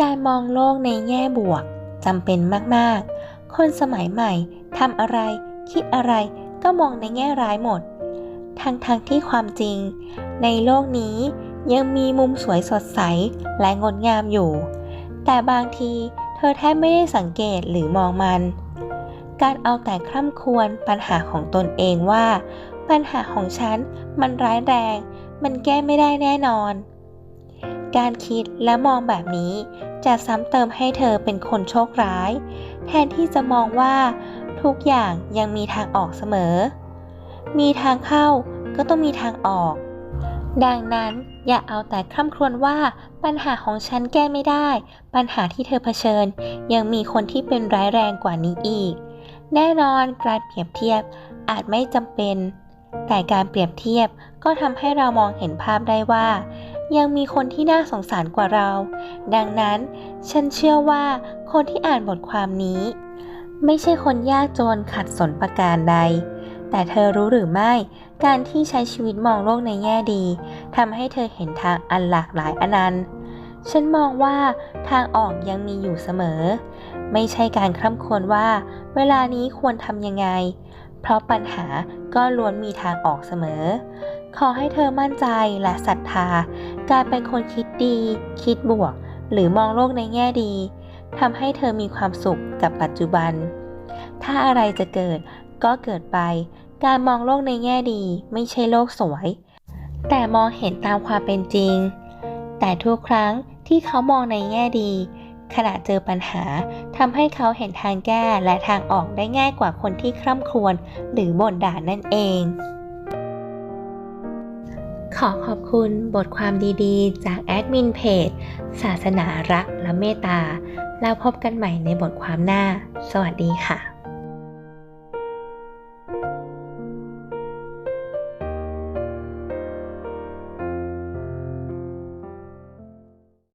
การมองโลกในแง่บวกจำเป็นมากๆ คนสมัยใหม่ทำอะไร คิดอะไรก็มองในแง่ร้ายหมด ทั้งๆทที่ความจริง ในโลกนี้ยังมีมุมสวยสดใสและงดงามอยู่ แต่บางทีเธอแทบไม่ได้สังเกตหรือมองมัน การเอาแต่คร่ำครวญปัญหาของตนเองว่า ปัญหาของฉันมันร้ายแรง มันแก้ไม่ได้แน่นอน การคิดและมองแบบนี้จะซ้ำเติมให้เธอเป็นคนโชคร้าย แทนที่จะมองว่าทุกอย่างยังมีทางออกเสมอ มีทางเข้าก็ต้องมีทางออก ดังนั้นอย่าเอาแต่คร่ำครวญว่าปัญหาของฉันแก้ไม่ได้ ปัญหาที่เธอเผชิญ ยังมีคนที่เป็นร้ายแรงกว่านี้อีก แน่นอนการเปรียบเทียบอาจไม่จำเป็น แต่การเปรียบเทียบก็ทำให้เรามองเห็นภาพได้ว่า ยังมีคนที่น่าสงสารกว่าเรา ดังนั้นฉันเชื่อว่าคนที่อ่านบทความนี้ ไม่ใช่คนยากจนขัดสนประการใด แต่เธอรู้หรือไม่ การที่ใช้ชีวิตมองโลกในแง่ดีทำให้เธอเห็นทางอันหลากหลายอนันต์ฉันมองว่าทางออกยังมีอยู่เสมอ ไม่ใช่การคร่ำครวญว่า เวลานี้ควรทำยังไง เพราะปัญหาก็ล้วนมีทางออกเสมอ ขอให้เธอมั่นใจและศรัทธา การเป็นคนคิดดี คิดบวก หรือมองโลกในแง่ดีทำให้เธอมีความสุขกับปัจจุบัน ถ้าอะไรจะเกิดก็เกิดไป การมองโลกในแง่ดีไม่ใช่โลกสวย แต่มองเห็นตามความเป็นจริง แต่ทุกครั้งที่เขามองในแง่ดี ขณะเจอปัญหาทำให้เขาเห็นทางแก้และทางออกได้ง่ายกว่าคนที่คร่ำครวญหรือบ่นด่านั่นเอง ขอขอบคุณบทความดีๆ จากแอดมินเพจ ศาสนารักและเมตตา แล้วพบกันใหม่ในบทความหน้า สวัสดีค่ะ